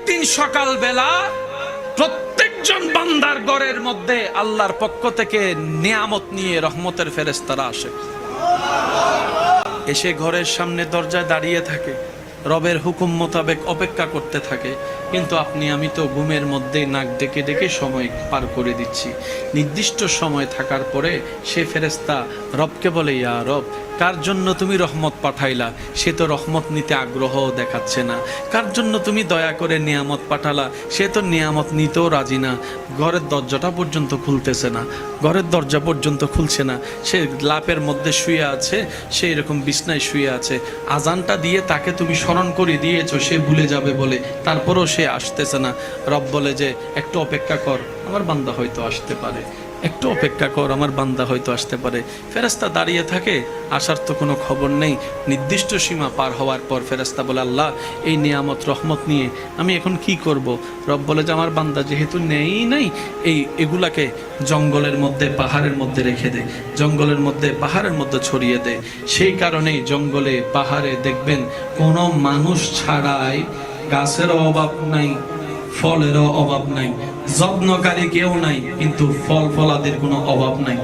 প্রত্যেকদিন সকাল বেলা প্রত্যেকজন বান্দার গড়ের মধ্যে আল্লাহর পক্ষ থেকে নিয়ামত নিয়ে রহমতের ফেরেস্তারা আসে। এসে ঘরের সামনে দরজায় দাঁড়িয়ে থাকে, রবের হুকুম মোতাবেক অপেক্ষা করতে থাকে। কিন্তু আপনি, আমি তো ঘুমের মধ্যে নাক ডেকে ডেকে সময় পার করে দিচ্ছি। নির্দিষ্ট সময় থাকার পরে সে ফেরেস্তা রবকে বলে, ইয়া রব কার জন্য তুমি রহমত পাঠাইলা? সে তো রহমত নিতে আগ্রহ দেখাচ্ছে না। কার জন্য তুমি দয়া করে নিয়ামত পাঠালা? সে তো নিয়ামত নিতেও রাজি না। ঘরের দরজাটা পর্যন্ত খুলতেছে না। ঘরের দরজা পর্যন্ত খুলছে না। সে লাপের মধ্যে শুয়ে আছে, সে এরকম বিছনায় শুয়ে আছে। আজানটা দিয়ে তাকে তুমি স্মরণ করে দিয়েছ, সে ভুলে যাবে বলে। তারপরেও সে আসতেছে না। রব বলে যে, একটু অপেক্ষা কর। আমার বান্দা হয়তো আসতে পারে। একটু অপেক্ষা কর, আমার বান্দা হয়তো আসতে পারে। ফেরাস্তা দাঁড়িয়ে থাকে, আসার তো কোনো খবর নেই। নির্দিষ্ট সীমা পার হওয়ার পর ফেরাস্তা বলে, আল্লাহ, এই নিয়ামত, রহমত নিয়ে আমি এখন কি করব? রব বলে, যে আমার বান্দা যেহেতু নেই, নাই, এই এগুলাকে জঙ্গলের মধ্যে, পাহাড়ের মধ্যে রেখে দে। জঙ্গলের মধ্যে, পাহাড়ের মধ্যে ছড়িয়ে দে। সেই কারণেই জঙ্গলে পাহাড়ে দেখবেন কোনো মানুষ ছাড়াই গাছের অভাব নাই ফলেরও অভাব নাই। যত্নকারী কেউ নাই কিন্তু ফল ফলাদের কোনো অভাব নাই।